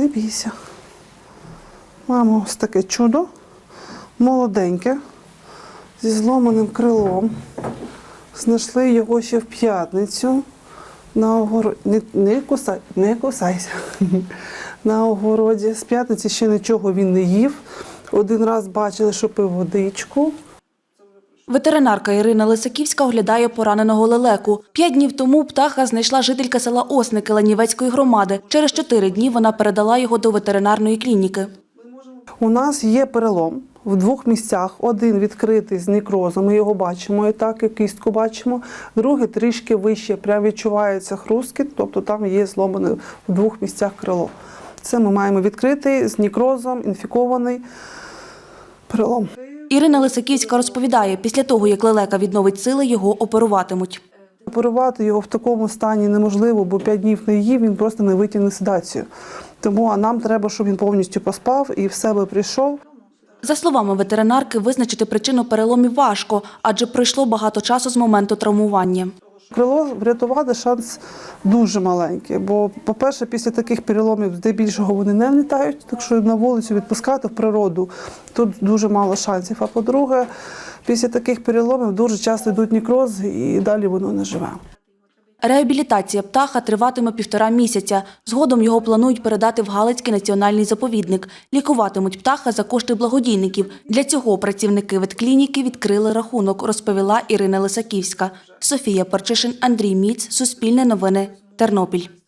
не бійся. Маємо ось таке чудо, молоденьке, зі зломаним крилом. Знайшли його ще в п'ятницю. На огороді. Не, не, кусай, не кусайся. На огороді. З п'ятниці ще нічого він не їв. Один раз бачили, що пив водичку. Ветеринарка Ірина Лисаківська оглядає пораненого лелеку. П'ять днів тому птаха знайшла жителька села Осники Ланівецької громади. Через чотири дні вона передала його до ветеринарної клініки. У нас є перелом в двох місцях. Один відкритий з некрозом, ми його бачимо і так, і кістку бачимо. Другий трішки вище, прям відчувається хрусткіт, тобто там є зломане в двох місцях крило. Це ми маємо відкритий з некрозом, інфікований перелом. Ірина Лисаківська розповідає, після того, як лелека відновить сили, його оперуватимуть. Оперувати його в такому стані неможливо, бо 5 днів не їв, він просто не витягне седацію. Тому а нам треба, щоб він повністю поспав і в себе прийшов. За словами ветеринарки, визначити причину переломів важко, адже пройшло багато часу з моменту травмування. Крило врятувати шанс дуже маленький. Бо, по-перше, після таких переломів здебільшого вони не влітають, так що на вулицю відпускати в природу тут дуже мало шансів. А по-друге, після таких переломів дуже часто йдуть нікрози і далі воно не живе. Реабілітація птаха триватиме півтора місяця. Згодом його планують передати в Галицький національний заповідник. Лікуватимуть птаха за кошти благодійників. Для цього працівники ветклініки відкрили рахунок, розповіла Ірина Лисаківська. Софія Парчишин, Андрій Міц, Суспільне новини, Тернопіль.